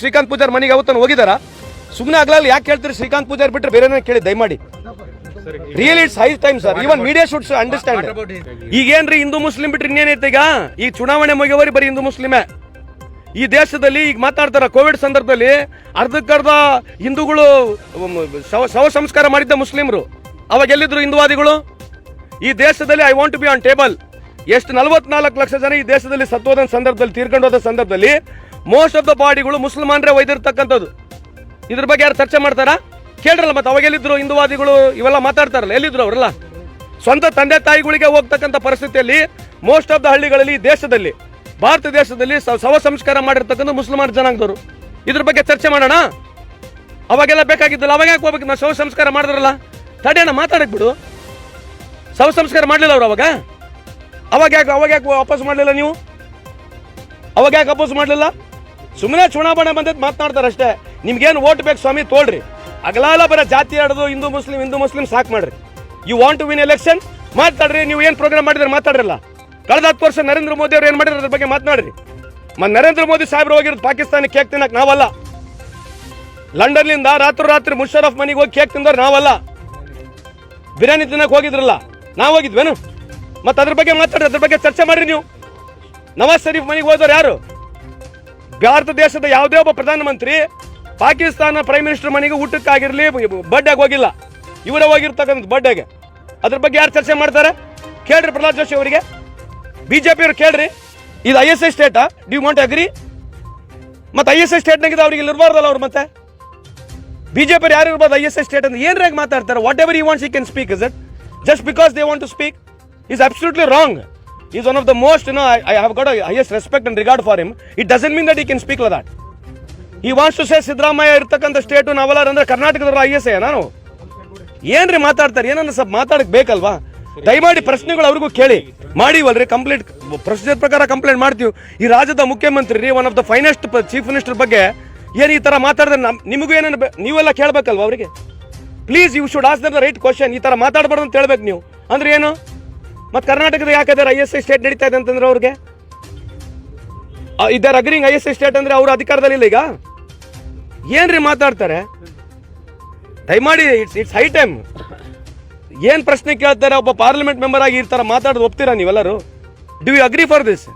ಶ್ರೀಕಾಂತ್ ಪೂಜಾರ್ ಮನೆಗೆ ಅವತ್ತನ್ನು ಹೋಗಿದಾರ? ಸುಮ್ಮನೆ ಆಗ್ಲಲ್ಲಿ ಯಾಕೆ ಹೇಳ್ತೀರಿ ಶ್ರೀಕಾಂತ್ ಪೂಜಾರ್ ಬಿಟ್ಟರೆ ಬೇರೆ ಕೇಳಿ, ದಯಮಾಡಿ. Real it's high time sir even media should understand ಈಗೇನ್ರಿ Hindu Muslim ಬಿಟ್ರೆ ಇನ್ನೇನೈತೆ ಈಗ? ಈ ಚುನಾವಣೆ ಮುಗಿಯವರಿ ಬರೀ ಹಿಂದೂ ಮುಸ್ಲಿಮೇ. ಈ ದೇಶದಲ್ಲಿ ಈಗ ಮಾತಾಡ್ತಾರ ಕೋವಿಡ್ ಸಂದರ್ಭದಲ್ಲಿ ಅರ್ಧಕ್ಕರ್ಧ ಹಿಂದೂಗಳು ಶವ ಸಂಸ್ಕಾರ ಮಾಡಿದ್ದ ಮುಸ್ಲಿಮರು. ಅವಾಗ ಎಲ್ಲಿದ್ರು ಹಿಂದೂವಾದಿಗಳು? ಈ ದೇಶದಲ್ಲಿ I want to be on table ಎಷ್ಟು ನಲವತ್ನಾಲ್ಕು ಲಕ್ಷ ಜನ ಈ ದೇಶದಲ್ಲಿ ಸತ್ತೋದ ಸಂದರ್ಭದಲ್ಲಿ, ತೀರ್ಕೊಂಡು ಹೋದ ಸಂದರ್ಭದಲ್ಲಿ ಮೋಸ್ಟ್ ಆಫ್ ದ ಬಾಡಿಗಳು ಮುಸಲ್ಮಾನರೇ ಒಯ್ದಿರ್ತಕ್ಕಂಥದ್ದು. ಇದ್ರ ಬಗ್ಗೆ ಯಾರು ಚರ್ಚೆ ಮಾಡ್ತಾರಾ? ಕೇಳ್ರಲ್ಲ ಮತ್ತೆ ಅವಾಗ ಹಿಂದುವಾದಿಗಳು ಇವೆಲ್ಲ ಮಾತಾಡ್ತಾರಲ್ಲ, ಎಲ್ಲಿದ್ರು ಅವರೆಲ್ಲ? ಸ್ವಂತ ತಂದೆ ತಾಯಿಗಳಿಗೆ ಹೋಗ್ತಕ್ಕಂಥ ಪರಿಸ್ಥಿತಿಯಲ್ಲಿ ಮೋಸ್ಟ್ ಆಫ್ ದ ಹಳ್ಳಿಗಳಲ್ಲಿ ದೇಶದಲ್ಲಿ, ಭಾರತ ದೇಶದಲ್ಲಿ ಸವ ಸಂಸ್ಕಾರ ಮಾಡಿರ್ತಕ್ಕಂಥ ಮುಸಲ್ಮಾನ ಜನಾಂಗದವರು. ಇದ್ರ ಬಗ್ಗೆ ಚರ್ಚೆ ಮಾಡೋಣ? ಅವಾಗೆಲ್ಲ ಬೇಕಾಗಿದ್ದಲ್ಲ, ಅವಾಗ ಯಾಕೆ ಹೋಗ್ಬೇಕು? ನಾವು ಶವ ಸಂಸ್ಕಾರ ಮಾಡಿದ್ರಲ್ಲ? ತಡೆಯೋಣ ಮಾತಾಡಕ್ ಬಿಡು. ಶವ ಸಂಸ್ಕಾರ ಮಾಡಲಿಲ್ಲ ಅವ್ರು ಅವಾಗ? ಅವಾಗ ಯಾಕೆ ಅವಾಗ ಯಾಕೆ ವಾಪಸ್ ಮಾಡಲಿಲ್ಲ ನೀವು? ಅವಾಗ ಯಾಕೆ ವಾಪಸ್ ಮಾಡಲಿಲ್ಲ? ಸುಮ್ಮನೆ ಚುನಾವಣೆ ಬಂದದ್ದು ಮಾತನಾಡ್ತಾರೆ ಅಷ್ಟೇ. ನಿಮ್ಗೇನು ಓಟ್ ಬೇಕು ಸ್ವಾಮಿ ತೋಳ್ರಿ. ಅಗಲಾಲ ಬರ ಜಾತಿ ಆಡೋದು, ಹಿಂದೂ, ಮುಸ್ಲಿಂ ಹಿಂದೂ, ಮುಸ್ಲಿಂ ಸಾಕು ಮಾಡ್ರಿ. You want to win election ಮಾತಾಡ್ರಿ ನೀವು ಏನು ಪ್ರೋಗ್ರಾಮ್ ಮಾಡಿದ್ರೆ ಮಾತಾಡ್ರಲ್ಲ ಕಳೆದ ಹತ್ತು ವರ್ಷ ನರೇಂದ್ರ ಮೋದಿ ಅವ್ರು ಏನು ಮಾಡಿದ್ರು ಅದ್ರ ಬಗ್ಗೆ ಮಾತನಾಡ್ರಿ. ಮತ್ತು ನರೇಂದ್ರ ಮೋದಿ ಸಾಹೇಬ್ರು ಹೋಗಿರೋದು ಪಾಕಿಸ್ತಾನಕ್ಕೆ ಕೇಕ್ ತಿನ್ನಕ್ಕೆ ನಾವಲ್ಲ. ಲಂಡನ್ನಿಂದ ರಾತ್ರಿ ರಾತ್ರಿ ಮುಷರಫ್ ಮನೆಗೆ ಹೋಗಿ ಕೇಕ್ ತಿಂದವ್ರು ನಾವಲ್ಲ. ಬಿರಿಯಾನಿ ತಿನ್ನಕ್ಕೆ ಹೋಗಿದ್ರಲ್ಲ, ನಾವು ಹೋಗಿದ್ವೇನು? ಮತ್ತೆ ಅದ್ರ ಬಗ್ಗೆ ಮಾತಾಡ್ರಿ ಅದ್ರ ಬಗ್ಗೆ ಚರ್ಚೆ ಮಾಡ್ರಿ ನೀವು. ನವಾಜ್ ಶರೀಫ್ ಮನೆಗೆ ಹೋದವ್ರು ಯಾರು? ಭಾರತ ದೇಶದ ಯಾವುದೇ ಒಬ್ಬ ಪ್ರಧಾನಮಂತ್ರಿ ಪಾಕಿಸ್ತಾನ ಪ್ರೈಮ್ ಮಿನಿಸ್ಟರ್ ಮನೆಗೆ ಊಟಕ್ಕಾಗಿರಲಿ ಬರ್ಡೇಗೆ ಹೋಗಿಲ್ಲ. ಇವರೇ ಹೋಗಿರ್ತಕ್ಕಂಥ ಬರ್ಡೇಗೆ ಅದ್ರ ಬಗ್ಗೆ ಯಾರು ಚರ್ಚೆ ಮಾಡ್ತಾರೆ? ಕೇಳ್ರಿ ಪ್ರಹ್ಲಾದ್ ಜೋಶಿ ಅವರಿಗೆ. ಬಿಜೆಪಿ ಅವ್ರು ಕೇಳ್ರಿ. ಇದು ಐ ಎಸ್ ಐ ಸ್ಟೇಟಾ ಡ್ಯೂ ವಾಂಟ್ ಅಗ್ರಿ ಮತ್ತೆ ಐ ಎಸ್ ಐ ಅವ್ರಿಗೆ ಇಲ್ಲಿ ಇರಬಾರ್ದಲ್ಲ ಅವ್ರು ಮತ್ತೆ? ಬಿಜೆಪಿ ಯಾರು ಇರ್ಬೋದು ಐ ಎಸ್ ಐ ಸ್ಟೇಟ್ ಅಂತ? ಏನ್ರಾಗಿ ಮಾತಾಡ್ತಾರೆ? Whatever you wants you can speak is it just because they want to speak is absolutely wrong is one of the most no I have got highest respect and regard for him it doesn't mean that he can speak that he wants to say Siddaramaiah ಇರ್ತಕ್ಕಂಥ state ನಾವೆಲ್ಲ ಅಂದ್ರೆ ಕರ್ನಾಟಕದವ್ರ I S A ನಾನು? ಏನ್ರಿ ಮಾತಾಡ್ತಾರೆ? ಏನನ್ನ ಸ್ವಲ್ಪ ಮಾತಾಡಕ್ ಬೇಕಲ್ವಾ? ದಯಮಾಡಿ ಪ್ರಶ್ನೆಗಳು ಅವ್ರಿಗೂ ಕೇಳಿ. ಮಾಡಿವಲ್ರಿ ಕಂಪ್ಲೀಟ್ ಪ್ರೊಸೀಜರ್ ಪ್ರಕಾರ ಕಂಪ್ಲೇಂಟ್ ಮಾಡ್ತೀವಿ. ಈ ರಾಜ್ಯದ ಮುಖ್ಯಮಂತ್ರಿ ರೀ one of the finest chief minister ಬಗ್ಗೆ ಏನು ಈ ಥರ ಮಾತಾಡಿದ್ರೆ ನಮ್, ನಿಮಗೂ ಏನೇನು ನೀವೆಲ್ಲ ಕೇಳಬೇಕಲ್ವಾ ಅವರಿಗೆ? Please you should ask the right question ಈ ಥರ ಮಾತಾಡಬಾರ್ದು ಅಂತ ಹೇಳ್ಬೇಕು ನೀವು. ಅಂದ್ರೆ ಏನು? ಮತ್ತೆ ಕರ್ನಾಟಕದ ಯಾಕಂದ್ರೆ ಐ ಎಸ್ ಐ ಸ್ಟೇಟ್ ನಡೀತಾ ಇದೆ ಅಂತಂದ್ರೆ ಅವ್ರಿಗೆ? ಇದರ agreeing I S I state ಅಂದ್ರೆ ಅವ್ರ ಅಧಿಕಾರದಲ್ಲಿ ಇಲ್ಲ ಈಗ? ಏನ್ರಿ ಮಾತಾಡ್ತಾರೆ? ದಯಮಾಡಿ ಇಟ್ಸ್ ಇಟ್ಸ್ ಹೈ ಟೈಮ್ ಏನು ಪ್ರಶ್ನೆ ಕೇಳ್ತಾರೆ, ಒಬ್ಬ ಪಾರ್ಲಿಮೆಂಟ್ ಮೆಂಬರ್ ಆಗಿ ಇರ್ತಾರೆ ಮಾತಾಡೋದು ಒಪ್ತೀರಾ ನೀವೆಲ್ಲರೂ? Do you agree for this